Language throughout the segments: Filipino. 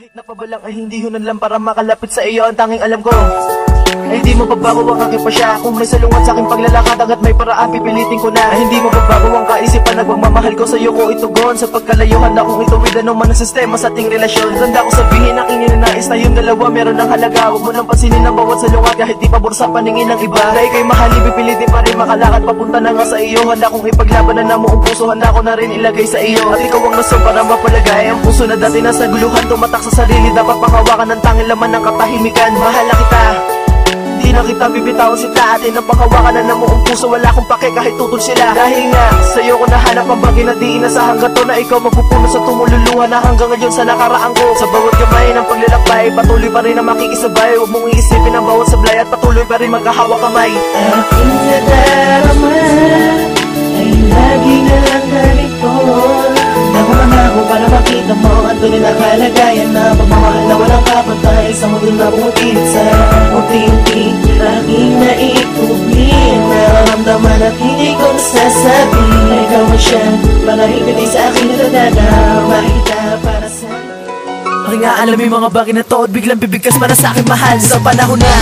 Kahit napabalang ay hindi hunan lang para makalapit sa iyo Ang tanging alam ko. Ay hindi mo pagbago ang aking pasya Kung may salungat sa aking paglalakad Hanggat may paraan pipilitin ko na. Ay hindi mo pagbago ang kaisipan Nagmamahal ko sa iyo ko itugon Sa pagkalayuhan na kung ituwid Ano man ang sistema sa ating relasyon. Tanda ko sabihin ang ininanais na yung dalawa Meron ng halaga. Huwag mo nang pansinin ang bawat salungat Kahit di pabor sa paningin ng iba. Na ikay mahal Pipilitin pa rin makalakad. Papunta na nga sa iyo Handa kong ipaglaban na mo ang puso. Handa ko na rin ilagay sa iyo. At ikaw ang rason para mapalagay Ang puso na dati nasa guluhan. Tumatak sa sarili Dapat panghawakan ng tanging laman ng katahimikan. Mahala kita Di na kita bibitawan sila Atin ang panghawakan na namuong puso. Wala akong pake kahit tutol sila. Dahil nga sa'yo ko nahanap ang bagay na di inasahan ka to Na ikaw magpupuno sa tumululuha Na hanggang ngayon sa nakaraan ko. Sa bawat kamay ng paglalakbay Patuloy pa rin na makikisabay. Huwag mong iisipin ang bawat sablay At patuloy pa rin magkahawak kamay. Aking nadarama Ay lagi na lang narito Nangumangako para makita mo Ang tunay na kalagayan na Pagmamahal na walang kapatay. Sa mundo na bumutilid sa Aking Nararamdaman at hindi ko nasasabi Ikaw man siya Mga ibigay sa akin natadana Makikita para sa Aking alam yung mga bagay na to At biglang bibigkas para sa akin mahal. Sa panahon na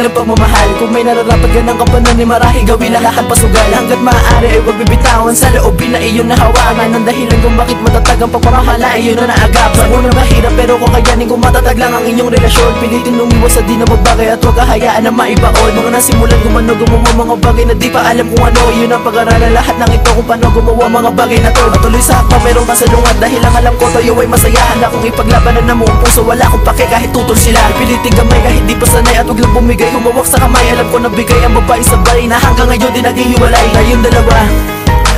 Ititigil ang pagmamahal Kung may nararapat ka ng kapanan ni marahil gawin lahat pasugal. Hanggat maaari ay huwag bibitawan. Sa loobin na iyon nahawakan. Ang dahilan kung bakit matatag ang pagmamahala Iyon na naagap. Sa una mahirap pero kung kayanin kung matatag lang ang inyong relasyon Pilitin lumiwas sa di na magbagay At huwag kahayaan na maibaon. Mga nasimulan gumano gumawa mga bagay na di pa alam kung ano. Iyon ang pag-aralan lahat ng ito kung paano gumawa mga bagay na to. Patuloy sa hakpa merong kasalungat. Dahil ang alam ko tayo ay masaya. Handa kong ipaglabanan na buong puso Wala akong pake kahit tutol sila. Pilitin gamay kahit di pa sanay At huwag lang bumigay Humawak sa kamay. Alam ko na bigay ang babae sabay Na hanggang ngayon di naging hiwalay Tayong dalawa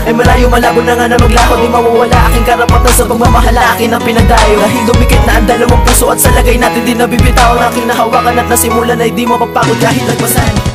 ay malayo malabo na nga na maglaho Di mawawala aking karapatan sa pagmamahala Akin ang pinagdayo Dahil dumikit na ang dalawang puso At sa lagay natin di nabibitaw Ang aking nahawakan at nasimulan Ay di mapapagod kahit nagpasan